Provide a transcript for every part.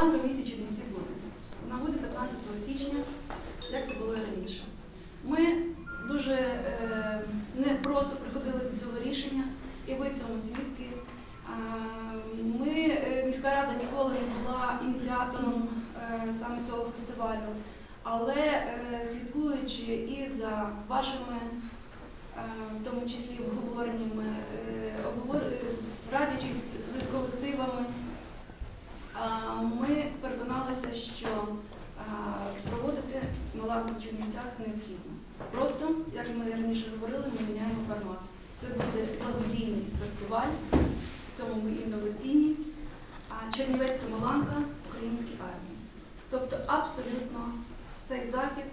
Маланка в місті Чернівці. Вона буде 15 січня, як це було і раніше. Ми дуже е, не просто приходили до цього рішення, і ви цьому свідки. А, Ми, е, міська рада ніколи не була ініціатором е, саме цього фестивалю, але е, слідкуючи і за вашими, е, в тому числі обговореннями, е, обговор- е, радячись з колективами, ми переконалися, що проводити малаку в Чернівцях необхідно. Просто, як ми раніше говорили, ми міняємо формат. Це буде благодійний фестиваль, в цьому ми інноваційні, а Чернівецька Маланка українській армії. Тобто абсолютно цей захід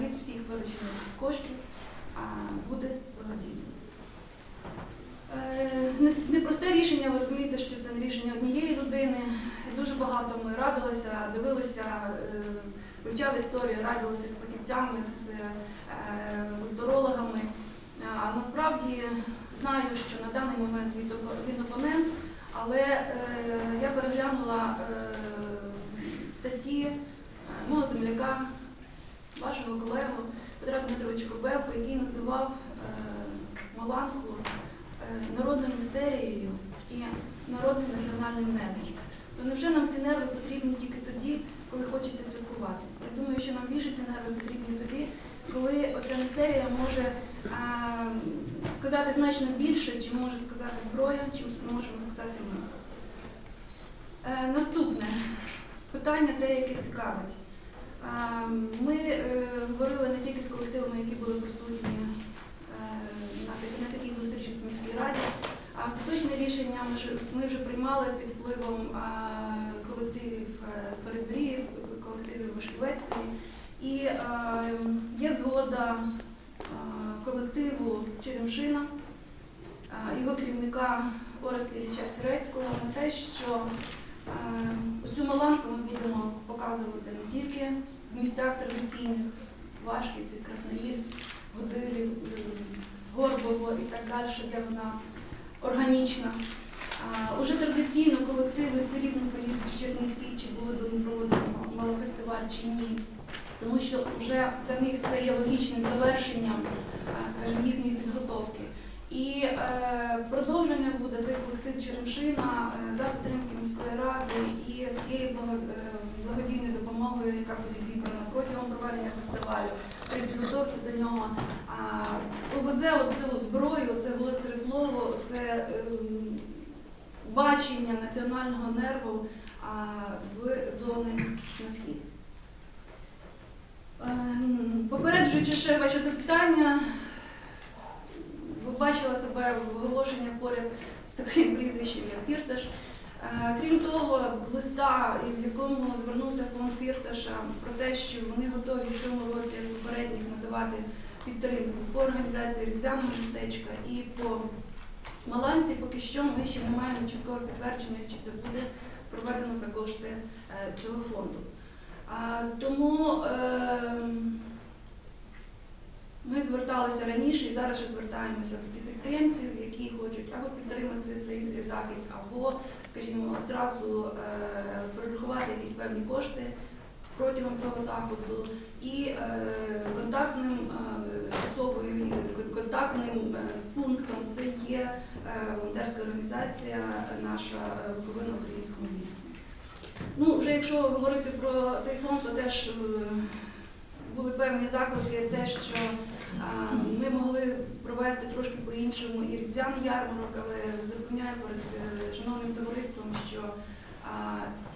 від всіх виручених коштів буде благодійним. Е, не- Непросте рішення, ви розумієте, що це не рішення однієї людини. Дуже багато ми радилися, дивилися, е, вивчали історію, радилися з фахівцями, з е, культурологами. А насправді знаю, що на даний момент він опонент, але я переглянула статті мого земляка, вашого колегу Петра Дмитровича Кобевко, який називав Маланку народною містерією і народним національним нервом. То невже нам ці нерви потрібні тільки тоді, коли хочеться святкувати? Я думаю, що нам більше ці нерви потрібні тоді, коли оця містерія може а, сказати значно більше, чим може сказати зброя, чим можемо сказати ми. Е, наступне питання те, яке цікавить. А, Ми е, говорили не тільки з колективами, які були присутні е, на, такі- на такій зустрічі в міській раді, а остаточне рішення ми вже приймали під впливом колективів е, Перебріїв, колективів Вишківецької. І е, є згода е, колективу Черемшина, його керівника Ореста Ілліча Сірецького на те, що цю маланку ми будемо показувати не тільки в містах традиційних, Вашківці, Красноїльськ, Годилів, Горбово і так далі, де вона органічна. А, Уже традиційно колективи все рівно приїдуть в Чернівці, чи будуть вони проводити малофестиваль чи ні. Тому що вже для них це є логічним завершенням, скажімо, їхньої підготовки. І е, продовження буде цей колектив Черемшина е, за підтримки міської ради і з благо- е, благодійною допомогою, яка буде зібрана протягом проведення фестивалю, при підготовці до нього. А, повезе оцю зброю, це гостре слово, це ем, бачення національного нерву в зони на схід. Ем, Попереджуючи ще ваші запитання, ви бачила себе в оголошення поряд з таким прізвищем, як Фірташ. Е, Крім того, листа, в якому звернувся фонд Фірташа про те, що вони готові в цьому році, як попередніх, надавати підтримку по організації різдвяного містечка і по Маланці, поки що ми ще не маємо чіткого підтвердження, чи це буде проведено за кошти е, цього фонду. Тому е, ми зверталися раніше і зараз ще звертаємося до тих підприємців, які хочуть або підтримати цей захід, або, скажімо, одразу е, перерахувати якісь певні кошти протягом цього заходу. І е, контактним і е, пунктом це є е, волонтерська організація наша е, Буковина українському війську. Ну, вже якщо говорити про цей фонд, то теж е, були певні заклики, те, що ми могли провести трошки по-іншому і різдвяний ярмарок, але запевняю перед е, шановним товариством, що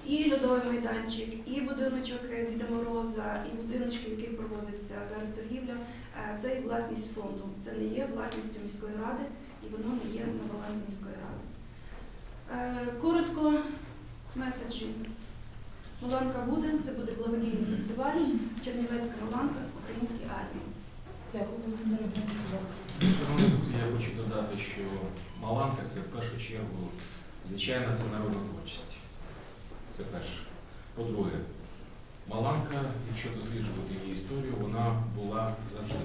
і льодовий майданчик, і будиночок Діда Мороза, і будиночки, в яких проводиться зараз торгівля, е, це є власність фонду. Це не є власністю міської ради і воно не є на балансі міської ради. Е, Коротко, меседжі. Маланка буде, це буде благодійний фестиваль, Чернівецька Маланка, українській армії. Дякую, ласка. Шановні друзі, я хочу додати, що Маланка це в першу чергу, звичайно, це народна творчість. Це перше. По-друге, Маланка, якщо досліджувати її історію, вона була завжди.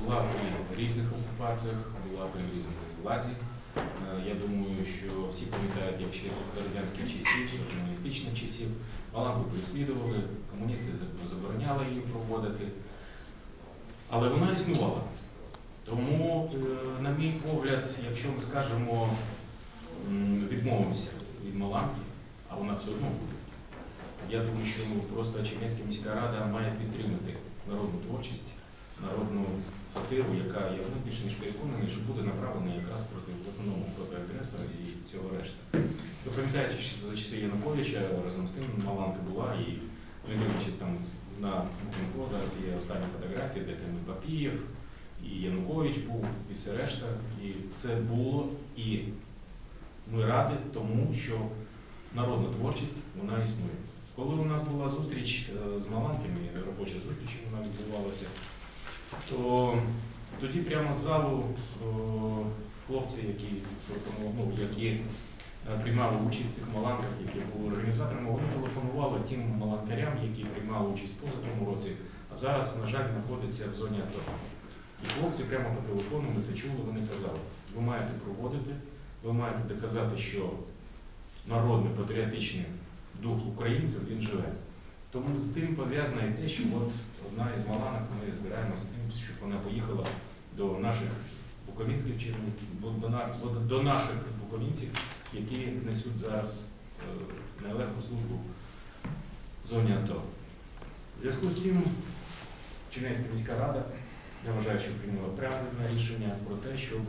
Була при різних окупаціях, була при різній владі. Е, Я думаю, що всі пам'ятають, як ще за радянських часів, за комуністичних часів, Маланку переслідували, комуністи забороняли її проводити. Але вона існувала. Тому, е, на мій погляд, якщо ми скажемо, відмовимося від Маланки, а вона все одно буде, я думаю, що ну, просто Чернецька міська рада має підтримати народну творчість, народну сатиру, яка я більш ніж переконаний, що буде направлена якраз проти в основному проти агресора і цього решта. Ви пам'ятаєте, що за часи Януковича разом з тим Маланка була і не там на інфо, зараз є остання фотографія, де там і Папієв, і Янукович був, і все решта. І це було, і ми раді тому, що народна творчість вона існує. Коли у нас була зустріч е, з Маланками, робоча зустріч вона відбувалася, то тоді прямо з залу хлопці, які ну, які е, приймали участь в цих маланках, які були організаторами, вони телефонували тим маланкарям, які приймали участь поза тому році, а зараз, на жаль, знаходяться в зоні АТО. І хлопці прямо по телефону, ми це чули, вони казали, ви маєте проводити, ви маєте доказати, що народний патріотичний дух українців він живе. Тому з тим пов'язано і те, що от одна із маланок ми збираємося з тим, щоб вона поїхала до наших буковинських чернівників, бо до, на- до наших буковинців, які несуть зараз е, нелегку службу в зоні АТО. В зв'язку з цим Чернівська міська рада, я вважаю, що прийняла правильне рішення про те, щоб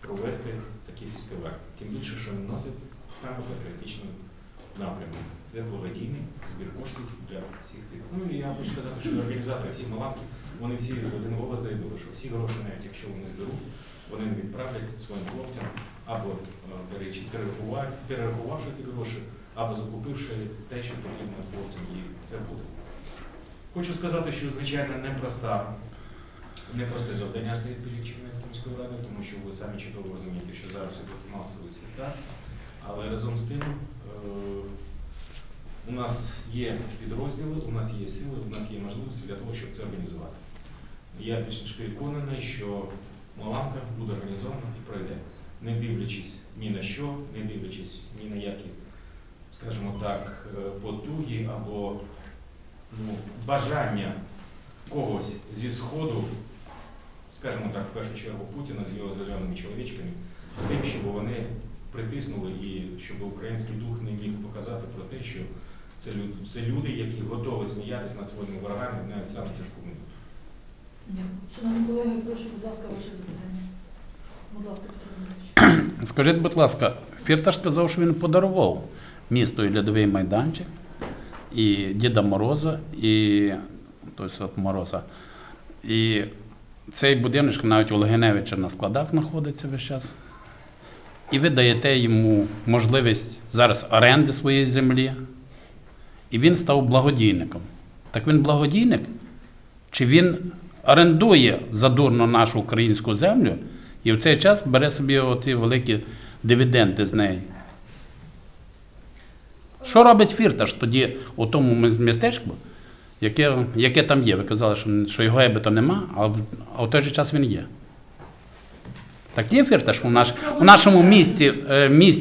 провести такий фестиваль. Тим більше, що він носить саме патріотичну напрямок. Це благодійний збір коштів для всіх цих. Ну і я хочу сказати, що організатори всі маланки, вони всі один голос заявили, що всі гроші, навіть якщо вони зберуть, вони відправлять своїм хлопцям або е, перерахувавши ті гроші, або закупивши те, що потрібно хлопцям, і це буде. Хочу сказати, що звичайно непроста, непросте завдання стоїть перед Чернівецькою міською радою, тому що ви самі чудово розумієте, що зараз ідуть масові свята. Але разом з тим е, у нас є підрозділи, у нас є сили, у нас є можливості для того, щоб це організувати. Я більш переконаний, що Маланка буде організована і пройде, не дивлячись ні на що, не дивлячись ні на які, скажімо так, е, потуги або ну, бажання когось зі Сходу, скажімо так, в першу чергу Путіна з його зеленими чоловічками, з тим, щоб вони притиснули і щоб український дух не міг показати про те, що це люди, це люди, які готові сміятися над своїми ворогами навіть саме тяжку минуту. Дякую. Шановні колеги, прошу, будь ласка, ваше запитання. Будь ласка, Петро. Скажіть, будь ласка, Фірташ сказав, що він подарував місту і льодовий майданчик, і Діда Мороза, і тобто от Мороза. І цей будиночок навіть у Легеневича на складах знаходиться весь час. І ви даєте йому можливість зараз оренди своєї землі. І він став благодійником. Так він благодійник? Чи він орендує задурно нашу українську землю і в цей час бере собі оті великі дивіденди з неї? Що робить Фірташ тоді у тому містечку, яке, яке там є? Ви казали, що, його ебито нема, а в той же час він є. Так є Фірташ у, наш, у нашому місті, е, місті.